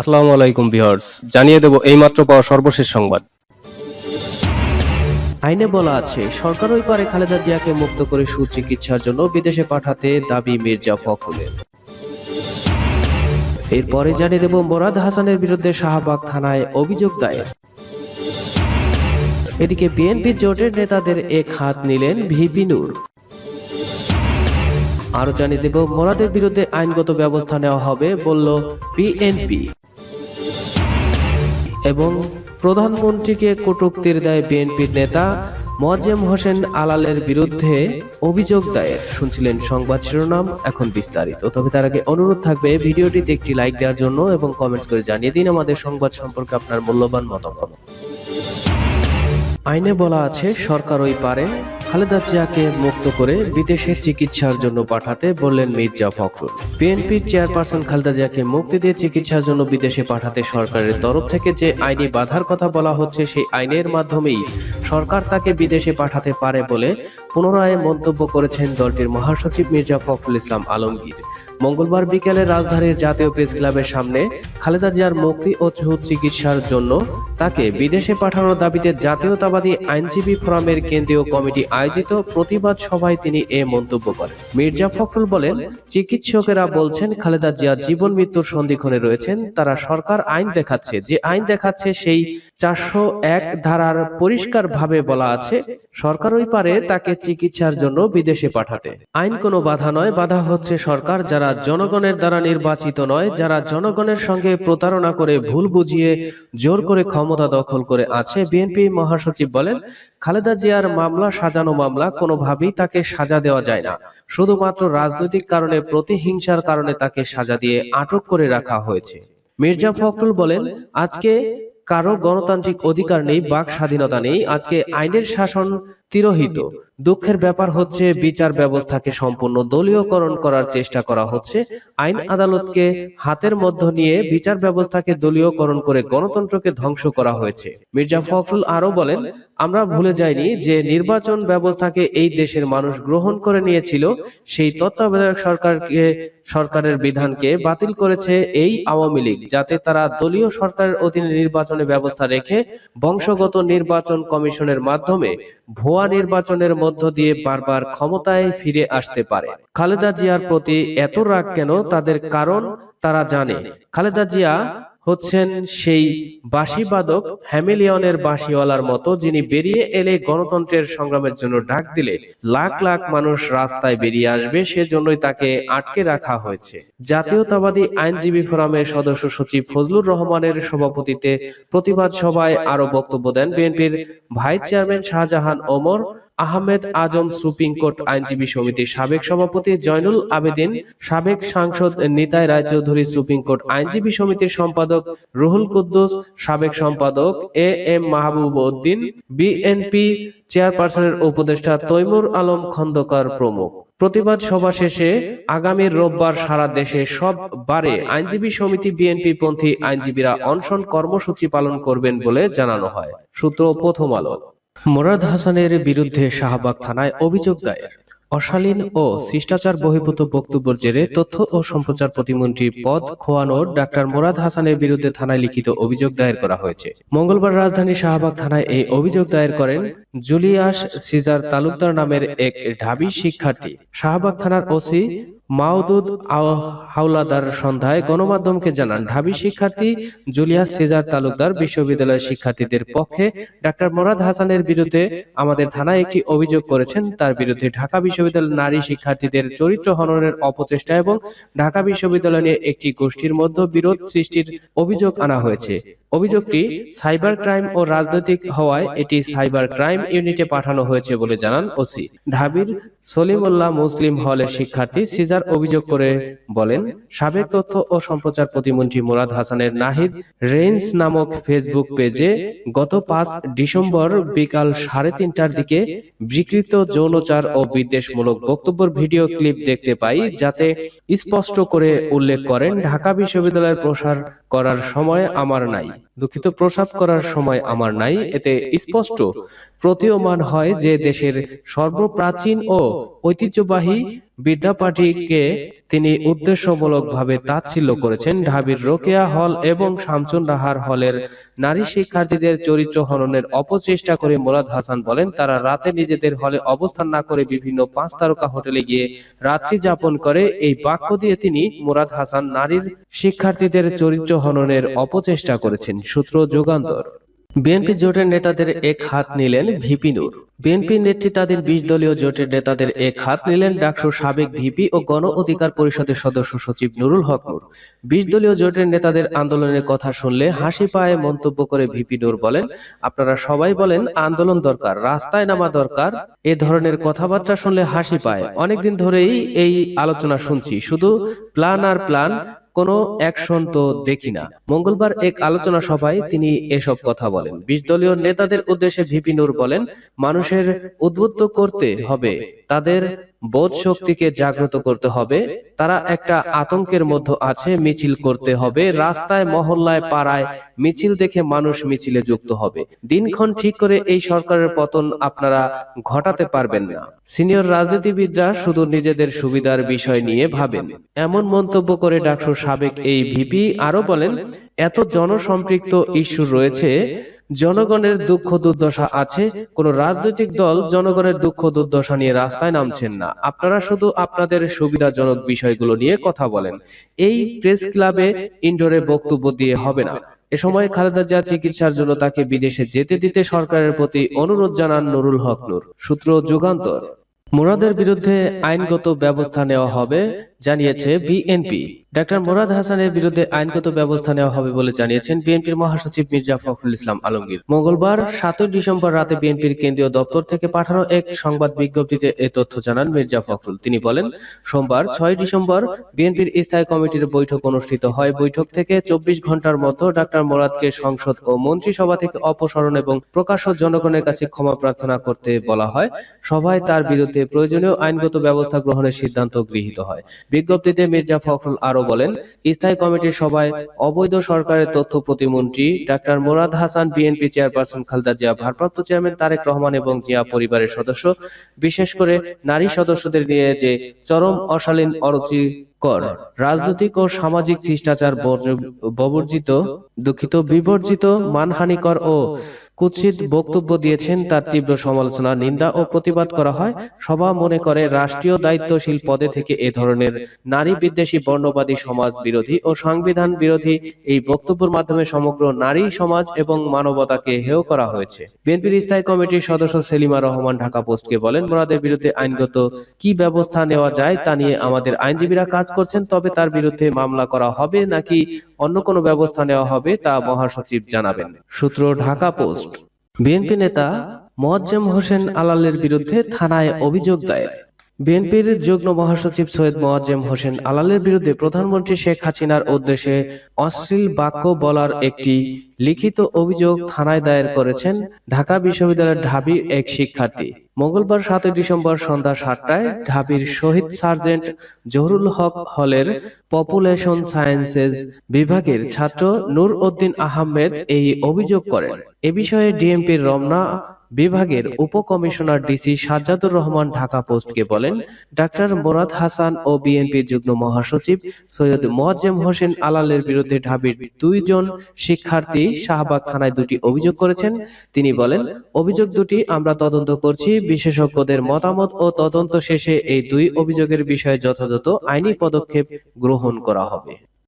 আসসালামু আলাইকুম ভিউয়ার্স, জানিয়ে দেব এইমাত্র পাওয়া সর্বশেষ সংবাদ। আইনে বলা আছে, সরকার ওই পারে খালেদা জিয়াকে মুক্ত করে সুচিকিৎসার জন্য বিদেশে পাঠাতে দাবি মির্জা ফখরুলের। এরপরে জানিয়ে দেব মোরাদ হাসানের বিরুদ্ধে শাহবাগ থানায় অভিযোগ দায়ের। এদিকে বিএনপি জোটের নেতাদের এক হাত নিলেন ভিপি নূর। আরও জানিয়ে দেব, মোরাদের বিরুদ্ধে আইনগত ব্যবস্থা নেওয়া হবে বলল বিএনপি। এবং প্রধানমন্ত্রীকে কটুক্তির দেয় বিএনপির নেতা মোয়াজ্জেম হোসেন আলালের বিরুদ্ধে অভিযোগ দায়ের। শুনছিলেন সংবাদ শিরোনাম, এখন বিস্তারিত। তবে তার আগে অনুরোধ থাকবে, ভিডিওটিতে একটি লাইক দেওয়ার জন্য এবং কমেন্টস করে জানিয়ে দিন আমাদের সংবাদ সম্পর্কে আপনার মূল্যবান মতামত। আইনে বলা আছে, সরকার ওই পারে খালেদা জিয়াকে মুক্ত করে বিদেশে চিকিৎসার জন্য পাঠাতে বললেন মির্জা ফখরুল। বিএনপির চেয়ারপারসন খালেদা জিয়াকে মুক্তি দিয়ে চিকিৎসার জন্য বিদেশে পাঠাতে সরকারের তরফ থেকে যে আইনি বাধার কথা বলা হচ্ছে, সেই আইনের মাধ্যমেই সরকার তাকে বিদেশে পাঠাতে পারে বলে পুনরায় মন্তব্য করেছেন দলটির মহাসচিব মির্জা ফখরুল ইসলাম আলমগীর। মঙ্গলবার বিকেলে রাজধানীর জাতীয় প্রেস ক্লাবের সামনে খালেদা জিয়ার মুক্তি ও চিকিৎসার জন্য তাকে বিদেশে পাঠানোর দাবিতে জাতীয়তাবাদী আইনজীবী ফোরামের কেন্দ্রীয় কমিটি আয়োজিত প্রতিবাদ সভায় তিনি এ মন্তব্য করেন। মির্জা ফখরুল বলেন, চিকিৎসকেরা বলছেন, খালেদা জিয়া জীবন মৃত্যুর সন্ধিক্ষণে রয়েছেন, তারা সরকার আইন দেখাচ্ছে, যে আইন দেখাচ্ছে সেই চারশো এক ধারার পরিষ্কার ভাবে বলা আছে, সরকার ওই পারে তাকে চিকিৎসার জন্য বিদেশে পাঠাতে। আইন কোনো বাধা নয়, বাধা হচ্ছে সরকার যারা জনগণের দ্বারা নির্বাচিত নয়, যারা জনগণের সঙ্গে প্রতারণা করে ভুল বুঝিয়ে জোর করে ক্ষমতা দখল করে আছে। বিএনপি মহাসচিব বলেন খালেদা জিয়ার মামলা, সাজানো মামলা কোনোভাবেই তাকে সাজা দেওয়া যায় না। শুধুমাত্র রাজনৈতিক কারণে প্রতিহিংসার কারণে তাকে সাজা দিয়ে আটক করে রাখা হয়েছে। মির্জা ফখরুল বলেন, আজকে কারও গণতান্ত্রিক অধিকার নেই, বাক স্বাধীনতা নেই, আজকে আইনের শাসন তিরোহিত। দুঃখের ব্যাপার হচ্ছে বিচার ব্যবস্থাকে সম্পূর্ণ দলীয়করণ করার চেষ্টা করা হচ্ছে। আইন আদালতকে হাতের মধ্য নিয়ে বিচার ব্যবস্থাকে দলীয়করণ করে গণতন্ত্রকে ধ্বংস করা হয়েছে। মির্জা ফখরুল আরও বলেন আমরা ভুলে যাইনি যে নির্বাচন ব্যবস্থাকে এই দেশের মানুষ গ্রহণ করে নিয়েছিল সেই তত্ত্বাবধায়ক সরকারকে সরকারের বিধানকে বাতিল করেছে এই আওয়ামী লীগ যাতে তারা দলীয় সরকারের অধীনে নির্বাচনের ব্যবস্থা রেখে বংশগত নির্বাচন কমিশনের মাধ্যমে ভুয়া নির্বাচনের মধ্য দিয়ে বারবার ক্ষমতায় ফিরে আসতে পারে। খালেদা জিয়ার প্রতি এত রাগ কেন? তাদের কারণ তারা জানে। খালেদা জিয়া হচ্ছেন সেই বাঁশিবাদক হ্যামিলিয়নের বাঁশিওয়ালার মতো যিনি বেরিয়ে এলে গণতন্ত্রের সংগ্রামের জন্য ডাক দিলে লাখ লাখ মানুষ রাস্তায় বেরিয়ে আসবে, সেজন্যই তাকে আটকে রাখা হয়েছে। জাতীয়তাবাদী আইনজীবী ফোরামের সদস্য সচিব ফজলুর রহমানের সভাপতিতে প্রতিবাদ সভায় আরও বক্তব্য দেন বিএনপির vice chairman Shahjahan Omar. Ahmed Azam supreme court আইনজীবী সমিতির সাবেক সভাপতি জয়নুল আবেদিন সাবেক সাংসদ নিতাই রায়চৌধুরী সুপ্রিম কোর্ট আইনজীবী সমিতির সম্পাদক রুহুল কুদ্দুস সাবেক সম্পাদক A M Mahbub Uddin BNP চেয়ারপারসনের উপদেষ্টা তৈমুর আলম খন্দকার প্রমুখ। প্রতিবাদ সভা শেষে আগামী রোববার সারা দেশে সব বারে আইনজীবী সমিতি বিএনপি পন্থী আইনজীবীরা অনশন কর্মসূচি পালন করবেন বলে জানানো হয়। সূত্র প্রথম আলো মোরাদ হাসানের বিরুদ্ধে শাহবাগ থানায় অভিযোগ দায়ের। অশালীন ও শিষ্টাচার বহির্ভূত বক্তব্যের জেরে তথ্য ও সম্প্রচার প্রতিমন্ত্রী পদ খোয়ানোর ডাক্তার মোরাদ হাসানের বিরুদ্ধে থানায় লিখিত অভিযোগ দায়ের করা হয়েছে। মঙ্গলবার রাজধানীর শাহবাগ থানায় এই অভিযোগ দায়ের করেন জুলিয়াস সিজার তালুকদার নামের এক ঢাবি শিক্ষার্থী। শাহবাগ থানার ওসি মাওদুদ হাওলাদার সন্ধ্যায় গণমাধ্যমকে জানান, ঢাবি শিক্ষার্থী জুলিয়াস সিজার তালুকদার বিশ্ববিদ্যালয়ের শিক্ষার্থীদের পক্ষে ডাক্তার মোরাদ হাসানের বিরুদ্ধে আমাদের থানায় একটি অভিযোগ করেছেন। তার বিরুদ্ধে ঢাকা বিশ্ববিদ্যালয়ের নারী শিক্ষার্থীদের চরিত্র হননের অপচেষ্টা এবং ঢাকা বিশ্ববিদ্যালয় নিয়ে একটি গোষ্ঠীর মধ্যে বিরোধ সৃষ্টির অভিযোগ আনা হয়েছে। অভিযোগটি সাইবার ক্রাইম ও রাজনৈতিক হওয়ায় এটি সাইবার ক্রাইম ইউনিটে পাঠানো হয়েছে বলে জানান ওসি। ঢাবির সলিমুল্লাহ মুসলিম হলের শিক্ষার্থী সিজার অভিযোগ করে বলেন সাবেক তথ্য ও সম্প্রচার প্রতিমন্ত্রী মুরাদ হাসানের নাহিদ রেঞ্জ নামক ফেসবুক পেজে গত পাঁচ ডিসেম্বর বিকাল সাড়ে তিনটার দিকে বিকৃত যৌনচার ও বিদ্বেষমূলক বক্তব্যের ভিডিও ক্লিপ দেখতে পাই যাতে স্পষ্ট করে উল্লেখ করেন ঢাকা বিশ্ববিদ্যালয়ের প্রসার করার সময় আমার নাই। দুঃখিত প্রসাব করার সময় আমার নাই। এতে স্পষ্ট প্রতীয়মান হয় যে দেশের সর্বপ্রাচীন ও ঐতিহ্যবাহী বিদ্যা পার্টিকে তিনি উদ্দেশ্যমূলকভাবে তাচ্ছিল্য করেছেন ঢাবির রোকেয়া হল এবং শামচুন রাহার হলের নারী শিক্ষার্থীদের চরিত্র হননের অপচেষ্টা করে মোরাদ হাসান বলেন, তারা রাতে নিজেদের হলে অবস্থান না করে বিভিন্ন পাঁচ তারকা হোটেলে গিয়ে রাত্রি যাপন করে। এই বাক্য দিয়ে তিনি মুরাদ হাসান নারীর শিক্ষার্থীদের চরিত্র হননের অপচেষ্টা করেছেন। সূত্র যুগান্তর। বিএনপি জোটের নেতাদের এক হাত নিলেন ভিপি নূর। বিএনপি নেতৃত্বাধীন বিশ দলীয় জোটের নেতাদের এক হাত নিলেন ডাকসুর সাবেক ভিপি ও গণ অধিকার পরিষদের সদস্য সচিব নুরুল হক নূর। বিশ দলীয় জোটের নেতাদের আন্দোলনের কথা শুনলে হাসি পায়ে মন্তব্য করে ভিপি নূর বলেন, আপনারা সবাই বলেন আন্দোলন দরকার, রাস্তায় নামা দরকার, এ ধরনের কথাবার্তা শুনলে হাসি পায়। অনেকদিন ধরেই এই আলোচনা শুনছি। শুধু প্ল্যান আর প্ল্যান কোনো অ্যাকশন তো দেখি না। মঙ্গলবার এক আলোচনা সভায় তিনি এসব কথা বলেন। বিশ দলীয় নেতাদের উদ্দেশ্যে ভিপি নূর বলেন মানুষের উদ্বুদ্ধ করতে হবে তাদের বোধ শক্তিকে জাগ্রত করতে হবে তারা একটা আতঙ্কের মধ্যে আছে মিছিল করতে হবে রাস্তায় মহল্লায় পাড়ায় মিছিল দেখে মানুষ মিছিলে যুক্ত হবে। দিনক্ষণ ঠিক করে এই সরকারের পতন আপনারা ঘটাতে পারবেন না। সিনিয়র রাজনীতিবিদরা শুধু নিজেদের সুবিধার বিষয় নিয়ে ভাবেন এমন মন্তব্য করে ডাকসুর সাবেক এই ভিপি আরও বলেন, এত জনসম্পৃক্ত ইস্যু রয়েছে, জনগণের দুঃখ দুর্দশা আছে, কোন রাজনৈতিক দল জনগণের দুঃখ দুর্দশা নিয়ে রাস্তায় নামছেন না। আপনারা শুধু আপনাদের সুবিধাজনক বিষয়গুলো নিয়ে কথা বলেন। এই প্রেস ক্লাবে ইনডোরে বক্তব্য দিয়ে হবে না। এ সময় খালেদা জিয়া চিকিৎসার জন্য তাকে বিদেশে যেতে দিতে সরকারের প্রতি অনুরোধ জানান নুরুল হক নূর। সূত্র যুগান্তর। মুরাদের বিরুদ্ধে আইনগত ব্যবস্থা নেওয়া হবে। জানিয়েছে বিএনপি। ডাক্তার মোরাদ হাসানের বিরুদ্ধে আইনগত ব্যবস্থা নেওয়া হবে বলে জানিয়েছেন বিএনপির মহাসচিব মির্জা ফখরুল ইসলাম আলমগীর। মঙ্গলবার সাতই ডিসেম্বর রাতে বিএনপির কেন্দ্রীয় দপ্তর থেকে পাঠানো এক সংবাদ বিজ্ঞপ্তিতে এ তথ্য জানান মির্জা ফখরুল। তিনি বলেন সোমবার ছয় ডিসেম্বর বিএনপির স্থায়ী কমিটির বৈঠক অনুষ্ঠিত হয় বৈঠক থেকে চব্বিশ ঘণ্টার মতো ডাক্তার মোরাদকে সংসদ ও মন্ত্রিসভা থেকে অপসারণ এবং প্রকাশ্য জনগণের কাছে ক্ষমা প্রার্থনা করতে বলা হয়। সভায় তার বিরুদ্ধে প্রয়োজনীয় আইনগত ব্যবস্থা গ্রহণের সিদ্ধান্ত গৃহীত হয় বিজ্ঞপ্তিতে মির্জা ফখরুল আরও বলেন, স্থায়ী কমিটির সভায় অবৈধ সরকারের তথ্য প্রতিমন্ত্রী doctor Murad Hasan, BNP chairperson Khaleda Zia, ভারপ্রাপ্ত চেয়ারম্যান তারেক রহমান এবং জিয়া পরিবারের সদস্য, বিশেষ করে নারী সদস্যদের নিয়ে যে চরম অশালীন অরুচিকর রাজনৈতিক ও সামাজিক শিষ্টাচার বর্জ- ববর্জিত দুঃখিত, বিবর্জিত, মানহানিকর ও কুৎসিত বক্তব্য দিয়েছেন তার তীব্র সমালোচনা নিন্দা ও প্রতিবাদ করা হয়। সভা মনে করে রাষ্ট্রীয় দায়িত্বশীল পদে থেকে এ ধরনের নারী বিদ্বেষী বর্ণবাদী সমাজ বিরোধী ও সংবিধান বিরোধী এই বক্তব্যের মাধ্যমে সমগ্র নারী সমাজ এবং মানবতাকে হেয় করা হয়েছে। বিএনপির স্থায়ী কমিটির সদস্য সেলিমা রহমান ঢাকা পোস্টকে বলেন মোরাদের বিরুদ্ধে আইনগত কি ব্যবস্থা নেওয়া যায় তা নিয়ে আমাদের আইনজীবীরা কাজ করছেন তবে তার বিরুদ্ধে মামলা করা হবে নাকি অন্য কোনো ব্যবস্থা নেওয়া হবে তা মহাসচিব জানাবেন সূত্র ঢাকা পোস্ট বিএনপি নেতা মোয়াজ্জেম হোসেন আলালের বিরুদ্ধে থানায় অভিযোগ দায়ের। বিএনপির যুগ্ম মহাসচিব সৈয়দ মোয়াজ্জেম হোসেন আলালের বিরুদ্ধে প্রধানমন্ত্রী শেখ হাসিনার উদ্দেশ্যে অশ্লীল বাক্য বলার একটি লিখিত অভিযোগ থানায় দায়ের করেছেন ঢাকা বিশ্ববিদ্যালয়ের ঢাবির এক শিক্ষার্থী। মঙ্গলবার সাতই ডিসেম্বর সন্ধ্যা সাতটায় ঢাবির শহীদ সার্জেন্ট জহরুল হক হলের পপুলেশন সায়েন্সেস বিভাগের ছাত্র নূর উদ্দিন আহমেদ এই অভিযোগ করেন। এ বিষয়ে ডিএমপির রমনা বিভাগের উপকমিশনার ডিসি সাজ্জাদুর রহমান ঢাকা পোস্টকে বলেন, ডাক্তার মোরাদ হাসান ও বিএনপির যুগ্ম মহাসচিব সৈয়দ মোয়াজ্জেম হোসেন আলালের বিরুদ্ধে ঢাবির দুইজন শিক্ষার্থী শাহবাগ থানায় দুটি অভিযোগ করেছেন। তিনি বলেন, অভিযোগ দুটি আমরা তদন্ত করছি, বিশেষজ্ঞদের মতামত ও তদন্ত শেষে এই দুই অভিযোগের বিষয়ে যথাযথ আইনি পদক্ষেপ গ্রহণ করা হবে।